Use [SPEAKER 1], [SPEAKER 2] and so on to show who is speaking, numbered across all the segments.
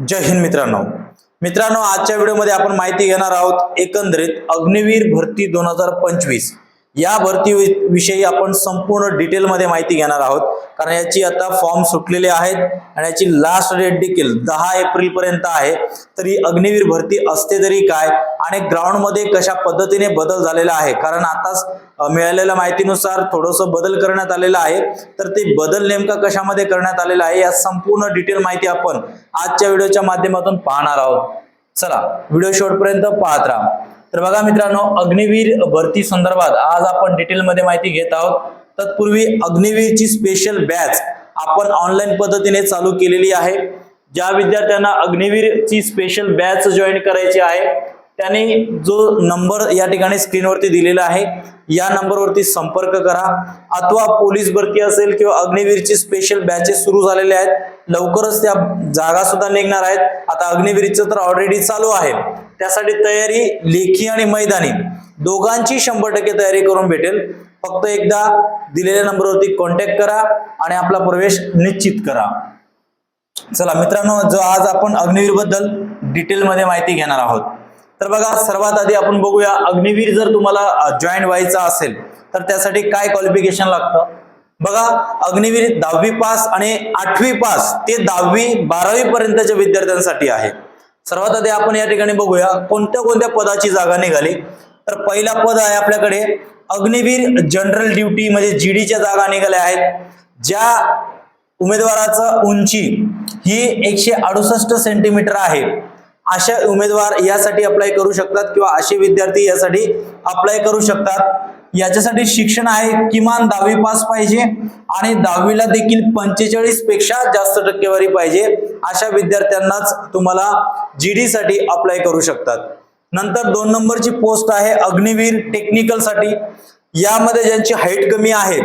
[SPEAKER 1] जय हिंद मित्रांनो. मित्रांनो आजच्या व्हिडिओमध्ये आपण माहिती घेणार आहोत एकंदरीत अग्निवीर भरती दोन हजार पंचवीस. या भरती विषयी आपण संपूर्ण डिटेलमध्ये माहिती घेणार आहोत. कारण याची आता फॉर्म सुटलेले आहेत आणि याची लास्ट डेट देखील दहा एप्रिलपर्यंत आहे. तरी अग्निवीर भरती असते तरी काय आणि ग्राउंडमध्ये कशा पद्धतीने बदल झालेला आहे? कारण आताच मिळालेल्या माहितीनुसार थोडंसं बदल करण्यात आलेला आहे. तर ते बदल नेमका कशामध्ये करण्यात आलेला आहे? या संपूर्ण डिटेल माहिती आपण आजच्या व्हिडिओच्या माध्यमातून पाहणार आहोत. चला व्हिडिओ शेवटपर्यंत पाहत राहा. तर बघा मित्रांनो अग्निवीर भरती संदर्भात आज आपण डिटेलमध्ये माहिती घेत आहोत. तत्पूर्वी अग्निवीरची स्पेशल बॅच आपण ऑनलाईन पद्धतीने चालू केलेली आहे. ज्या विद्यार्थ्यांना अग्निवीरची स्पेशल बॅच जॉईन करायची आहे त्यांनी जो नंबर या ठिकाणी स्क्रीनवरती दिलेला आहे या नंबरवरती संपर्क करा. अथवा पोलीस भरती असेल किंवा अग्निवीरची स्पेशल बॅचेस सुरू झालेले आहेत लवकरच त्या जागा सुद्धा निघणार आहेत. आता अग्निवीरचं तर ऑलरेडी चालू आहे. त्यासाठी तयारी लेखी आणि मैदानी. दोघांची शंभर टक्के तयारी करून भेटेल. फक्त एकदा दिलेल्या नंबरवरती कॉन्टॅक्ट करा आणि आपला प्रवेश निश्चित करा. चला मित्रांनो जो आज आपण अग्निवीरबद्दल डिटेलमध्ये माहिती घेणार आहोत. तर बघा सर्वात आधी आपण बघूया अग्निवीर जर तुम्हाला जॉईन व्हायचा असेल तर त्यासाठी काय क्वालिफिकेशन लागतं? बघा अग्निवीर दहावी पास आणि आठवी पास ते दहावी बारावी पर्यंतच्या विद्यार्थ्यांसाठी आहे. सर्वात आधी आपण या ठिकाणी बघूया कोणत्या कोणत्या पदाची जागा निघाली. तर पहिला पद आहे आपल्याकडे अग्निवीर जनरल ड्युटी म्हणजे जीडीच्या जागा निघाल्या आहेत. ज्या उमेदवाराचं उंची ही एकशे अडुसष्ट सेंटीमीटर आहे. अशा उमेदवार यासाठी अप्लाय करू शकतात किंवा असे विद्यार्थी यासाठी अप्लाय करू शकतात. याच्यासाठी शिक्षण आहे किमान दहावी पास पाहिजे आणि दहावीला देखील पंचेचाळीसपेक्षा जास्त टक्केवारी पाहिजे अशा विद्यार्थ्यांनाच तुम्हाला जीडी साठी अप्लाय करू शकतात. नंतर दोन नंबरची पोस्ट आहे अग्निवीर टेक्निकलसाठी. यामध्ये ज्यांची हाईट कमी आहे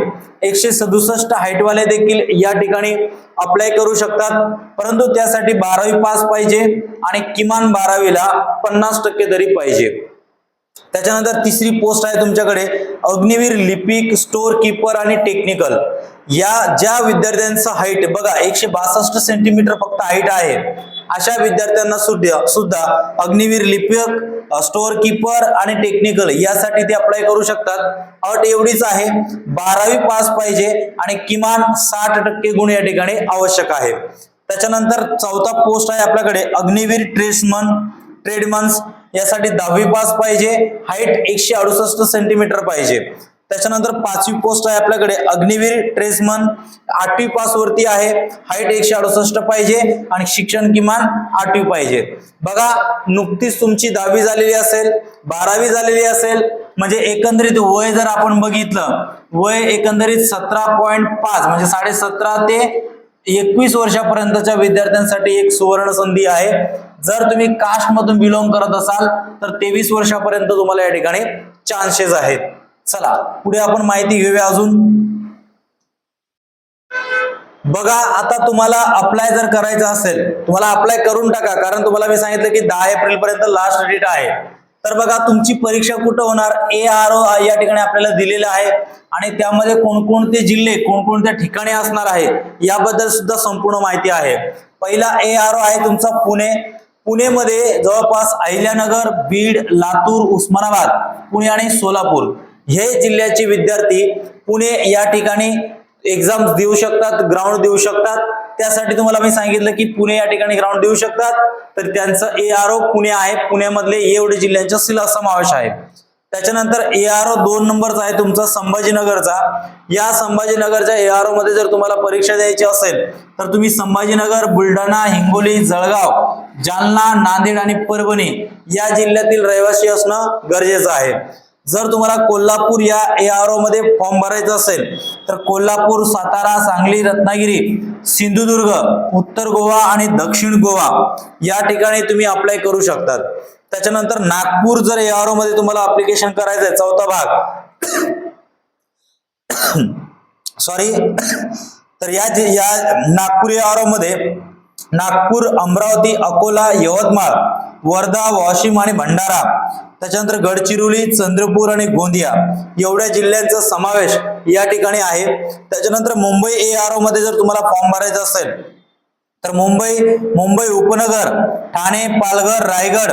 [SPEAKER 1] एकशे सदुसष्ट हाईटवाले देखील या ठिकाणी अप्लाय करू शकतात. परंतु त्यासाठी बारावी पास पाहिजे आणि किमान बारावीला पन्नास टक्के तरी पाहिजे. त्याच्यानंतर तिसरी पोस्ट आहे तुमच्याकडे अग्निवीर लिपिक स्टोअर कीपर आणि टेक्निकल या ज्या विद्यार्थ्यांचं हाईट बघा एकशे बासष्ट सेंटीमीटर फक्त हाईट आहे. अशा विद्यार्थ्यांना सुद्धा सुद्धा अग्निवीर लिपिक स्टोअर किपर आणि टेक्निकल यासाठी ते अप्लाय करू शकतात. अट एवढीच आहे. बारावी पास पाहिजे आणि किमान साठ टक्के गुण या ठिकाणी आवश्यक आहे. त्याच्यानंतर चौथा पोस्ट आहे आपल्याकडे अग्निवीर ट्रेसमन ट्रेडमन्स यासाठी दहावी पास पाहिजे हाईट एकशे अडुसष्ट सेंटीमीटर पाहिजे. त्याच्यानंतर पाचवी पोस्ट आहे आपल्याकडे अग्निवीर ट्रेसमन. आठवी पास वरती आहे हाईट एकशे अडुसष्ट पाहिजे आणि शिक्षण किमान आठवी पाहिजे. बघा नुकतीच तुमची दहावी झालेली असेल बारावी झालेली असेल म्हणजे एकंदरीत वय जर आपण बघितलं वय एकंदरीत सतरा पॉईंट पाच म्हणजे साडे सतरा ते एकवीस वर्षापर्यंतच्या विद्यार्थ्यांसाठी एक सुवर्ण संधी आहे. जर तुम्ही कास्ट मधून करत असाल तर तेवीस वर्षापर्यंत तुम्हाला या ठिकाणी चान्सेस आहेत. चला पुढे आपण माहिती घेऊया अजून. बघा आता तुम्हाला अप्लाय जर करायचं असेल तुम्हाला अप्लाय करून टाका कारण तुम्हाला मी सांगितलं की दहा एप्रिल पर्यंत लास्ट डेट आहे. तर बघा तुमची परीक्षा कुठं होणार? ए आर ओ या ठिकाणी आपल्याला दिलेलं आहे. आणि त्यामध्ये कोणकोणते जिल्हे कोणकोणत्या ठिकाणी असणार आहे याबद्दल सुद्धा संपूर्ण माहिती आहे. पहिला ए आर ओ आहे तुमचा पुणे. पुणेमध्ये जवळपास अहिल्यानगर बीड लातूर उस्मानाबाद पुणे आणि सोलापूर हे जिल्ह्याचे विद्यार्थी पुणे या ठिकाणी एक्झाम देऊ शकतात ग्राउंड देऊ शकतात. त्यासाठी तुम्हाला मी सांगितलं की पुणे या ठिकाणी ग्राउंड देऊ शकतात. तर त्यांचं ए आर ओ पुणे आहे. पुण्यामधले एवढे जिल्ह्यांचा सिला समावेश आहे. त्याच्यानंतर ए आर ओ दोन नंबरचा आहे तुमचा संभाजीनगरचा. या संभाजीनगरच्या ए आर ओ मध्ये जर तुम्हाला परीक्षा द्यायची असेल तर तुम्ही संभाजीनगर बुलढाणा हिंगोली जळगाव जालना नांदेड आणि परभणी या जिल्ह्यातील रहिवासी असणं गरजेचं आहे. जर तुम्हाला कोल्हापूर या ए आर ओ मध्ये फॉर्म भरायचा असेल तर कोल्हापूर सातारा सांगली रत्नागिरी सिंधुदुर्ग उत्तर गोवा आणि दक्षिण गोवा या ठिकाणी तुम्ही अप्लाय करू शकतात. त्याच्यानंतर नागपूर जर एआरओ मध्ये तुम्हाला अप्लिकेशन करायचं आहे चौथा भाग. सॉरी तर या या नागपूर एआरओ मध्ये नागपूर अमरावती अकोला यवतमाळ वर्धा वाशिम आणि भंडारा त्याच्यानंतर गडचिरोली चंद्रपूर आणि गोंदिया एवढ्या जिल्ह्यांचा समावेश या ठिकाणी आहे. त्याच्यानंतर मुंबई ए आर ओ मध्ये जर तुम्हाला फॉर्म भरायचा असेल तर मुंबई मुंबई उपनगर ठाणे पालघर रायगड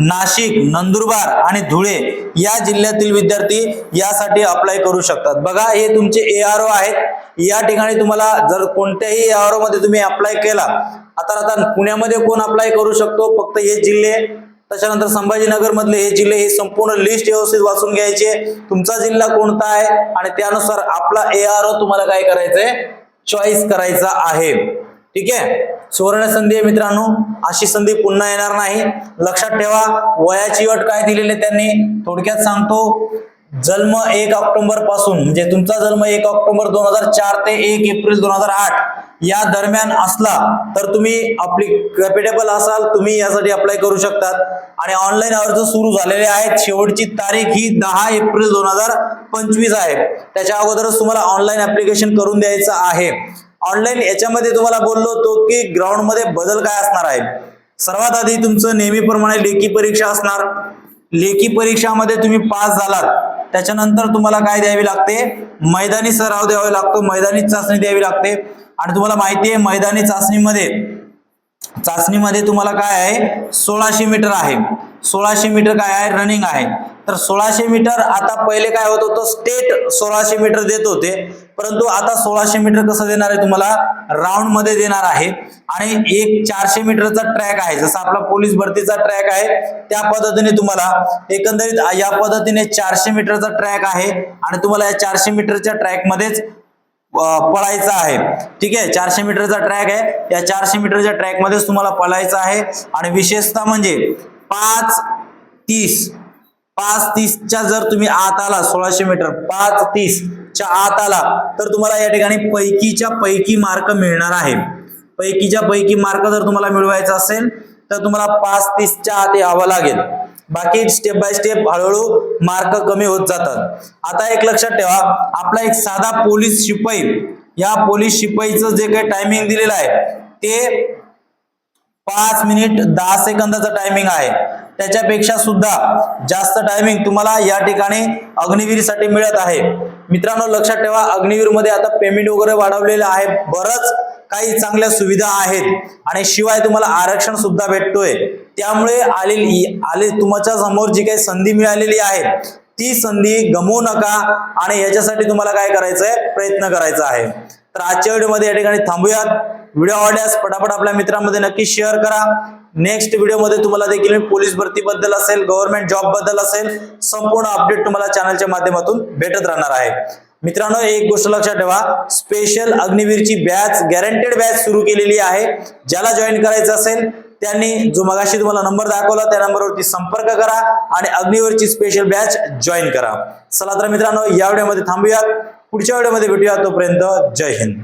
[SPEAKER 1] नाशिक नंदुरबार आणि धुळे या जिल्ह्यातील विद्यार्थी यासाठी अप्लाय करू शकतात. बघा हे तुमचे ए आर ओ आहेत. या ठिकाणी तुम्हाला जर कोणत्याही ए आर ओ मध्ये तुम्ही अप्लाय केला आता आता पुण्यामध्ये कोण अप्लाय करू शकतो? फक्त हे जिल्हे त्याच्यानंतर संभाजीनगर मधले हे जिल्हे हे संपूर्ण लिस्ट व्यवस्थित वाचून घ्यायचे. तुमचा जिल्हा कोणता आहे? आणि त्यानुसार आपला ए आर ओ तुम्हाला काय करायचंय? चॉईस करायचा आहे. ठीक आहे? सुवर्ण संधी आहे मित्रांनो. अशी संधी पुन्हा येणार नाही. लक्षात ठेवा वयाची अट काय दिलेली आहे त्यांनी? थोडक्यात सांगतो. जन्म एक ऑक्टोबरपासून म्हणजे तुमचा जन्म एक ऑक्टोबर दोन हजार चार ते एक एप्रिल दोन हजार आठ. या दरम्यान असला तर तुम्ही आपली कॅपिटेबल असाल तुम्ही यासाठी अप्लाय करू शकतात. आणि ऑनलाईन अर्ज सुरू झालेले आहेत शेवटची तारीख ही दहा एप्रिल दोन हजार पंचवीस आहे. त्याच्या अगोदरच तुम्हाला ऑनलाईन ऍप्लिकेशन करून द्यायचं आहे. ऑनलाईन याच्यामध्ये तुम्हाला बोललो होतो की ग्राउंडमध्ये बदल काय असणार आहे? सर्वात आधी तुमचं नेहमीप्रमाणे लेखी परीक्षा असणार. लेखी परीक्षामध्ये तुम्ही पास झालात. त्याच्यानंतर तुम्हाला काय द्यावी लागते? मैदानी सराव द्यावा लागतो मैदानी चाचणी द्यावी लागते. आणि तुम्हाला माहिती आहे मैदानी चाचणीमध्ये चाचणीमध्ये तुम्हाला काय आहे? सोळाशे मीटर आहे. सोळाशे मीटर काय आहे? रनिंग आहे. तर सोळाशे मीटर आता पहिले काय होत होतं? स्टेट सोळाशे मीटर देत होते. परंतु आता सोळाशे मीटर कसं देणार आहे तुम्हाला? राऊंडमध्ये देणार आहे. आणि एक चारशे मीटरचा ट्रॅक आहे. जसा आपला पोलीस भरतीचा ट्रॅक आहे त्या पद्धतीने तुम्हाला एकंदरीत या पद्धतीने चारशे मीटरचा ट्रॅक आहे. आणि तुम्हाला या चारशे मीटरच्या ट्रॅकमध्येच पळायचं आहे. ठीक आहे? चारशे मीटरचा ट्रॅक आहे. या चारशे मीटरच्या ट्रॅकमध्येच तुम्हाला पळायचं आहे. आणि विशेषतः म्हणजे पाच तीस पाच तीसच्या जर तुम्ही आत आला सोळाशे मीटर पाच तीसच्या आत आला तर तुम्हाला या ठिकाणी पैकीच्या पैकी मार्क मिळणार आहे. पैकीच्या पैकी मार्क जर तुम्हाला मिळवायचा असेल तर तुम्हाला पाच तीसच्या आत यावं लागेल. बाकी स्टेप बाय स्टेप हळूहळू मार्क कमी होत जातात. आता एक लक्षात ठेवा आपला एक साधा पोलीस शिपाई या पोलीस शिपाईचं जे काही टायमिंग दिलेलं आहे ते पाच मिनिट दहा सेकंदाचं टायमिंग आहे. त्याच्यापेक्षा सुद्धा जास्त टायमिंग तुम्हाला या ठिकाणी अग्निवीरसाठी मिळत आहे. मित्रांनो लक्षात ठेवा अग्निवीरमध्ये आता पेमेंट वगैरे वाढवलेलं आहे. बरंच काही चांगल्या सुविधा आहेत. आणि शिवाय तुम्हाला आरक्षण सुद्धा भेटतोय. त्यामुळे आलेली आले तुमच्यासमोर जी काही संधी मिळालेली आहे ती संधी गमवू नका आणि याच्यासाठी तुम्हाला काय करायचंय प्रयत्न करायचा आहे. तर आजच्या व्हिडिओमध्ये या ठिकाणी थांबूयात. व्हिडिओ आवडल्यास पटापट आपल्या मित्रांमध्ये नक्की शेअर करा. नेक्स्ट व्हिडिओमध्ये तुम्हाला देखील मी पोलीस भरतीबद्दल असेल गव्हर्नमेंट जॉबबद्दल असेल संपूर्ण अपडेट तुम्हाला चॅनलच्या माध्यमातून भेटत राहणार आहे. मित्रांनो एक गोष्ट लक्षात ठेवा. स्पेशल अग्निवीरची बॅच गॅरंटेड बॅच सुरू केलेली आहे. ज्याला जॉईन करायचं असेल त्यांनी जो मगाशी तुम्हाला नंबर दाखवला त्या नंबरवरती संपर्क करा आणि अग्निवीरची स्पेशल बॅच जॉईन करा. चला तर मित्रांनो या व्हिडिओमध्ये थांबूयात. पुढच्या व्हिडिओमध्ये भेटूया तोपर्यंत. जय हिंद.